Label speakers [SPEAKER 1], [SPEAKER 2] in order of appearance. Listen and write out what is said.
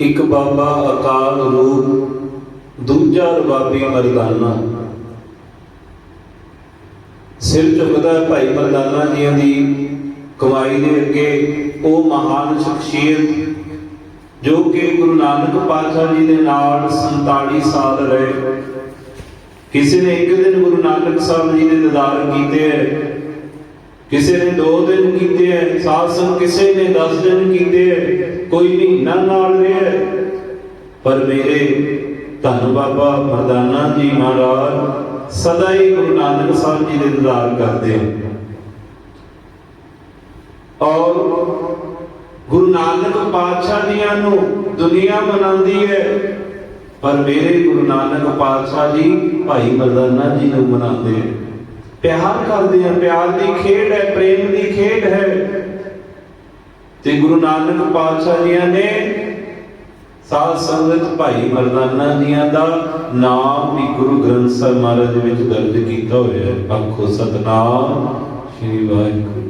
[SPEAKER 1] ਇੱਕ ਬਾਬਾ ਅਕਾਲ ਰੂਪ, ਦੂਜਾ ਰਬਾਬੀ ਮਰਦਾਨਾ। ਸਿਰ ਝੁਕਦਾ ਭਾਈ ਮਰਦਾਨਾ ਜੀਆਂ ਦੀ ਕਮਾਈ ਦੇ ਅੱਗੇ ਉਹ ਮਹਾਨ ਸ਼ਖਸੀਅਤ, ਜੋ ਕਿ ਗੁਰੂ ਨਾਨਕ ਪਾਤਸ਼ਾਹ ਜੀ ਦੇ ਨਾਲ 47 ਸਾਲ ਰਹੇ। ਕਿਸੇ ਨੇ ਇੱਕ ਦਿਨ ਗੁਰੂ ਨਾਨਕ ਸਾਹਿਬ ਜੀ ਦੇ ਦੀਦਾਰ ਕੀਤੇ ਹੈ। ਕਿਸੇ ਨੇ 2 ਦਿਨ ਕੀਤੇ ਹੈ ਸਾਧ ਸੰਗ ਕਿਸੇ ਨੇ 10 ਦਿਨ ਕੀਤੇ ਹੈ ਕੋਈ ਮਹੀਨਾ ਨਾਲ ਰਿਹਾ ਪਰ ਮੇਰੇ ਧੰਨ ਬਾਬਾ ਮਰਦਾਨਾ ਜੀ ਮਹਾਰਾਜ, ਸਦਾ ਹੀ ਗੁਰੂ ਨਾਨਕ ਸਾਹਿਬ ਜੀ ਦੇ ਦੀਦਾਰ ਕਰਦੇ ਹਨ। ਔਰ ਗੁਰੂ ਨਾਨਕ ਪਾਤਸ਼ਾਹ ਜੀਆਂ ਨੂੰ ਦੁਨੀਆ ਮਨਾਉਂਦੀ ਹੈ ਪਰ ਮੇਰੇ ਗੁਰੂ ਨਾਨਕ ਪਾਤਸ਼ਾਹ ਜੀ, ਭਾਈ ਮਰਦਾਨਾ ਜੀ ਨੂੰ ਮਨਾਉਂਦੇ ਹੈ ਪਿਆਰ ਕਰਦੇ ਆ, ਪਿਆਰ ਦੀ ਖੇਡ ਹੈ, ਪ੍ਰੇਮ ਦੀ ਖੇਡ ਹੈ। ਤੇ ਗੁਰੂ ਨਾਨਕ ਪਾਤਸ਼ਾਹ ਜੀਆਂ ਨੇ ਸਾਧ ਸੰਗਤ ਭਾਈ ਮਰਦਾਨਾ ਜੀਆਂ ਦਾ ਨਾਮ ਵੀ ਗੁਰੂ ਗ੍ਰੰਥ ਸਾਹਿਬ ਮਹਾਰਾਜ ਵਿੱਚ ਦਰਜ ਕੀਤਾ ਹੋਇਆ ਹੈ। ਆਖੋ ਸਤਨਾਮ, ਸ੍ਰੀ ਵਾਹਿਗੁਰੂ।